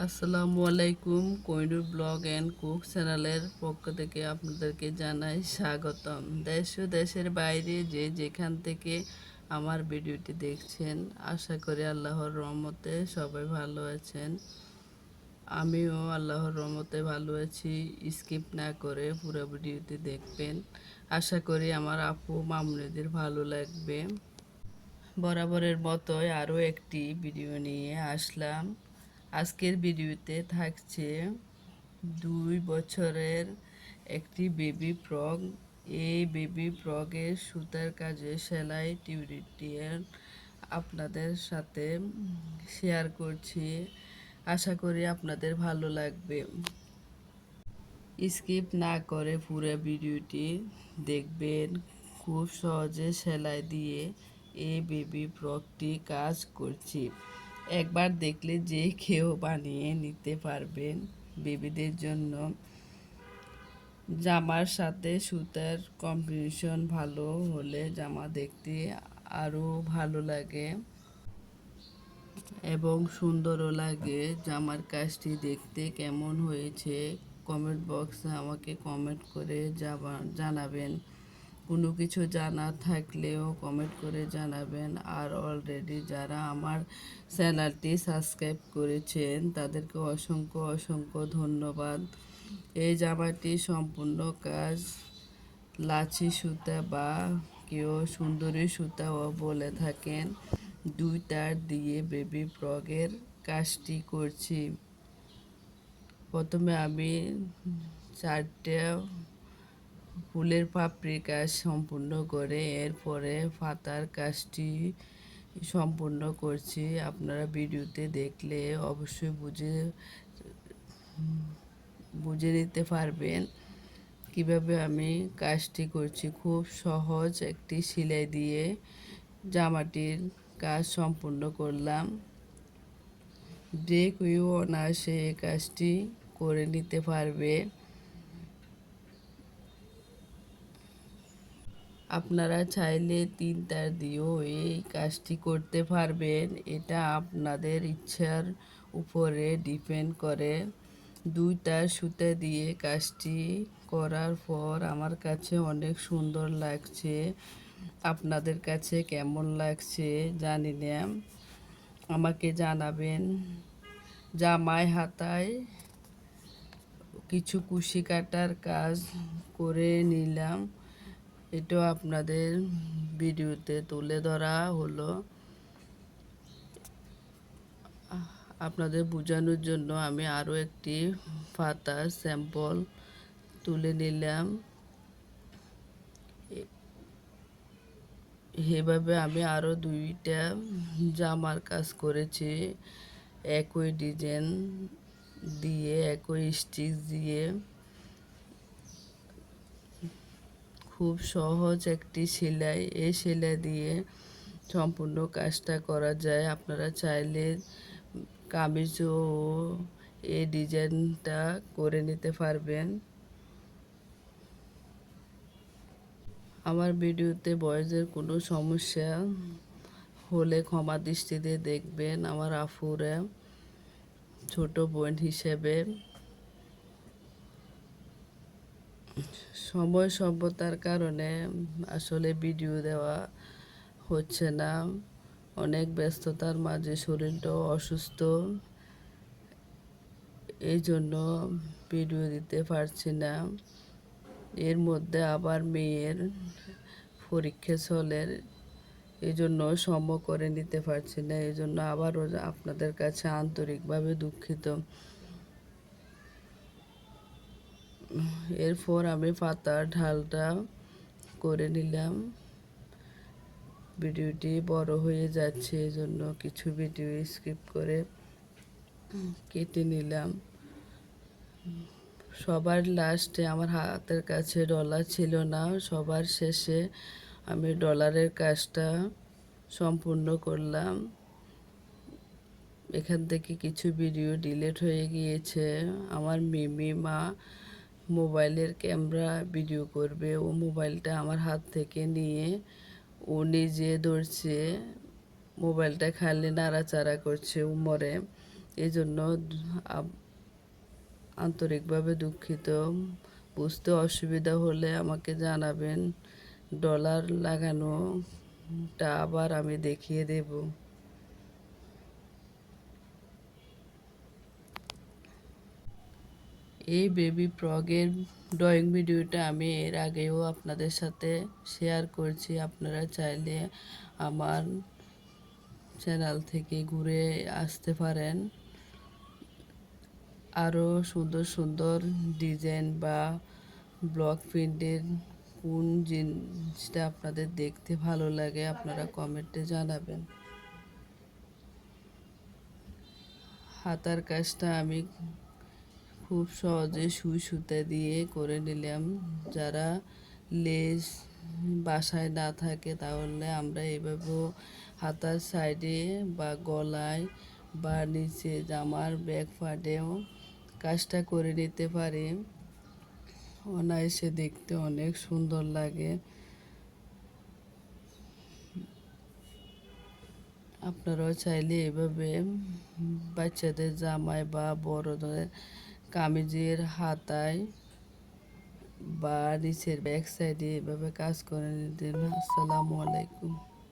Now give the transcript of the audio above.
আসসালামু আলাইকুম কইনুর blog and cook চ্যানেলের পক্ষ থেকে আপনাদেরকে জানাই স্বাগতম। দেশ ও দেশের বাইরে যে যেখান থেকে আমার ভিডিওটি দেখছেন, আশা করি আল্লাহর রহমতে সবাই ভালো আছেন। আমিও আল্লাহর রহমতে ভালো আছি স্কিপ না করে পুরো ভিডিওটি দেখবেন। আশা করি আমার আপু মামুনিদের ভালো লাগবে। বরাবরের মতোই আরও একটি ভিডিও নিয়ে আসলাম। আজকের ভিডিওতে থাকছে দুই বছরের একটি বেবি ফ্রক এই বেবি ফ্রকের সুতার কাজে সেলাই টিউটোরিয়াল আপনাদের সাথে শেয়ার করছি। আশা করি আপনাদের ভালো লাগবে। স্কিপ না করে পুরো ভিডিওটি দেখবেন। খুব সহজে সেলাই দিয়ে এই বেবি ফ্রকটি কাজ করছি। একবার দেখলে যে কেউ বানিয়ে নিতে পারবেন বেবিদের জন্য। জামার সাথে সুতার কম্বিনেশন ভালো হলে জামা দেখতে আরও ভালো লাগে এবং সুন্দরও লাগে। জামার কাজটি দেখতে কেমন হয়েছে? কমেন্ট বক্সে আমাকে কমেন্ট করে জানাবেন। কোনো কিছু জানা থাকলেও কমেন্ট করে জানাবেন। আর অলরেডি যারা আমার চ্যানেলটি সাবস্ক্রাইব করেছেন, তাদেরকে অসংখ্য অসংখ্য ধন্যবাদ। এই জামাটি সম্পূর্ণ কাজ লাচি সুতা বা কেউ সুন্দরী সুতাও বলে থাকেন। দুই তার দিয়ে বেবি ফ্রগের কাজটি করছি। প্রথমে আমি চারটে ফুলের পাপড়ির কাজ সম্পূর্ণ করে এরপরে পাতার কাজটি সম্পূর্ণ করছি। আপনারা ভিডিওতে দেখলে অবশ্যই বুঝে বুঝে নিতে পারবেন কীভাবে আমি কাজটি করছি। খুব সহজ একটি সেলাই দিয়ে জামাটির কাজ সম্পূর্ণ করলাম। যে কেউ অনায়াসে এই কাজটি করে নিতে পারবে। আপনারা চাইলে তিন তার দিয়েও এই কাজটি করতে পারবেন। এটা আপনাদের ইচ্ছার উপরে ডিপেন্ড করে। দুই তার সুতা দিয়ে কাজটি করার পর আমার কাছে অনেক সুন্দর লাগছে। আপনাদের কাছে কেমন লাগছে জানি না। আমাকে জানাবেন। জামাই হাতায় কিছু কুশি কাটার কাজ করে নিলাম। এটাও আপনাদের ভিডিওতে তুলে ধরা হলো। আপনাদের বোঝানোর জন্য আমি আরও একটি পাতার স্যাম্পল তুলে নিলাম। এভাবে আমি আরও দুইটা জামার কাজ করেছি। একই ডিজাইন দিয়ে, একই স্টিচ দিয়ে। খুব সহজ একটি সেলাই। এই সেলাই দিয়ে সম্পূর্ণ কাজটা করা যায়। আপনারা চাইলে কামিজও এই ডিজাইনটা করে নিতে পারবেন। আমার ভিডিওতে বয়সের কোনো সমস্যা হলে ক্ষমা দৃষ্টিতে দেখবেন। আমার আফুরা ছোট বোন হিসেবে সময় সভ্যতার কারণে আসলে ভিডিও দেওয়া হচ্ছে না। অনেক ব্যস্ততার মাঝে শরীরটাও অসুস্থ। এই জন্য ভিডিও দিতে পারছি না। এর মধ্যে আবার মেয়ের পরীক্ষা চলে এই জন্য সম করে নিতে পারছি না। এই জন্য আবারও আপনাদের কাছে আন্তরিকভাবে দুঃখিত। এরপর আমি পাতার ঢালটা করে নিলাম। ভিডিওটি বড় হয়ে যাচ্ছে এই জন্য কিছু ভিডিও স্কিপ করে কেটে নিলাম। সবার লাস্টে আমার হাতের কাছে ডলার ছিল না। সবার শেষে আমি ডলারের কাজটা সম্পূর্ণ করলাম। এখান থেকে কিছু ভিডিও ডিলিট হয়ে গিয়েছে। আমার মিমি মা মোবাইলের ক্যামেরা ভিডিও করবে। ও মোবাইলটা আমার হাত থেকে নিয়ে ও নিজে ধরছে। মোবাইলটা খালি নাড়াচাড়া করছে উমরে এই জন্য আন্তরিকভাবে দুঃখিত। বুঝতে অসুবিধা হলে আমাকে জানাবেন। ডলার লাগানোটা আবার আমি দেখিয়ে দেব। এই বেবি প্রগের ড্রয়িং ভিডিওটা আমি এর আগেও আপনাদের সাথে শেয়ার করছি। আপনারা চাইলে আমার চ্যানেল থেকে ঘুরে আসতে পারেন। আরও সুন্দর সুন্দর ডিজাইন বা ব্লক প্রিন্টের কোন জিনিসটা আপনাদের দেখতে ভালো লাগে আপনারা কমেন্টে জানাবেন। হাতার কাজটা আমি খুব সহজে সুই সুতা দিয়ে করে নিলাম। যারা লেস বাসায় না থাকে তাহলে আমরা এভাবেও হাতার সাইডে বা গলায় বা নিচে জামার ব্যাক ফাটেও কাজটা করে নিতে পারি। অনায়াসে দেখতে অনেক সুন্দর লাগে। আপনারাও চাইলে এভাবে বাচ্চাদের জামায় বা বড়দের কামিজের হাতায় বা নিচের ব্যাক সাইডে এভাবে কাজ করে নিতেন। আসসালামু আলাইকুম।